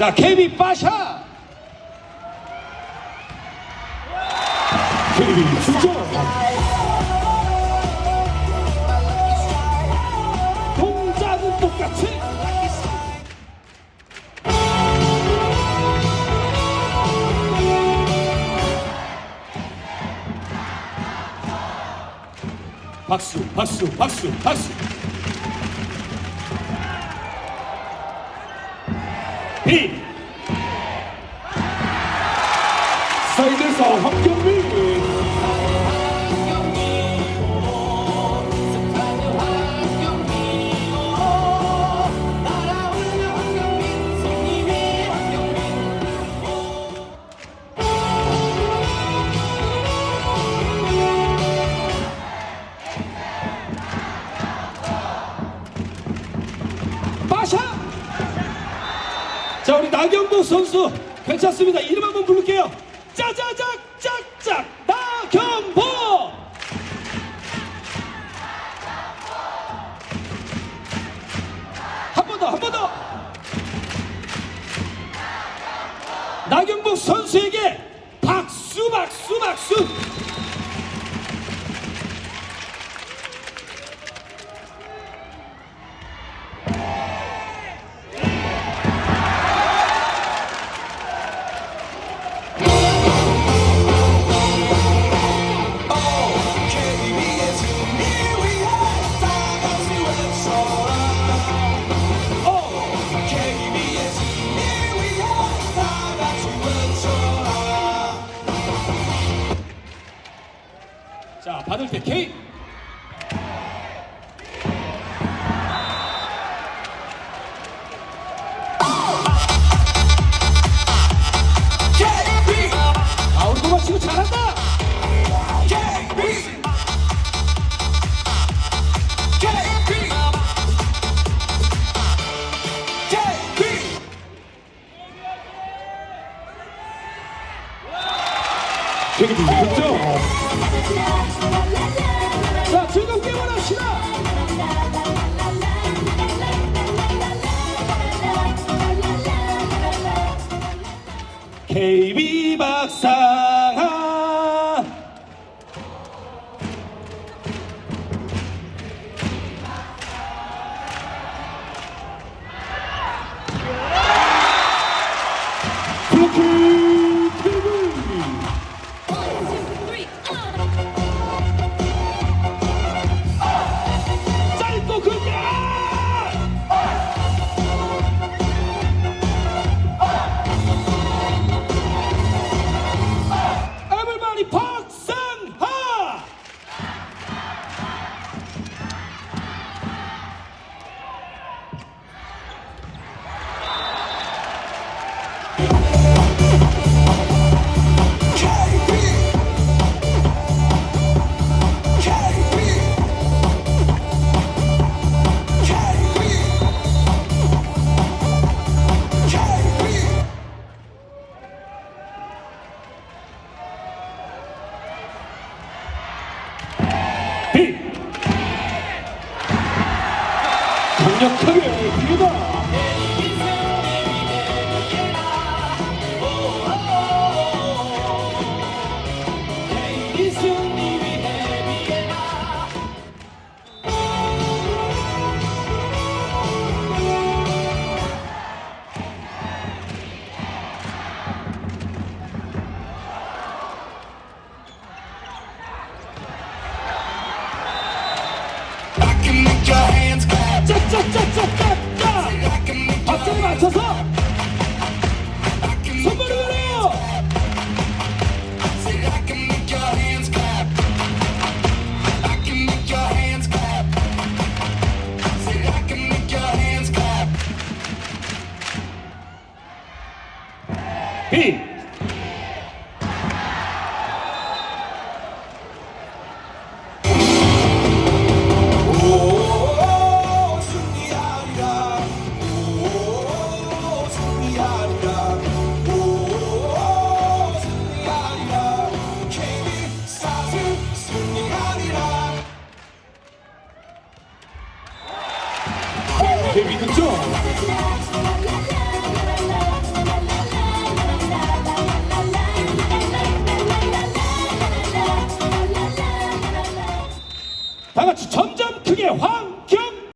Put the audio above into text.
자, KB 빠샤. KB 출전. 동작은 똑같이. 박수, 박수, 박수, 박수. B. 사이드에서 황경민. 마샤! 자, 우리 나경복 선수 괜찮습니다. 이름 한번 부를게요. 짜자작 짝짝 나경복! 한 번 더, 한 번 더! 나경복 선수에게 박수, 박수, 박수! 받을 때 K. 되게 좋죠? 자, 즐겁게 원합시다! KB 박상아 블로 강력하게 비다 clap 짝짝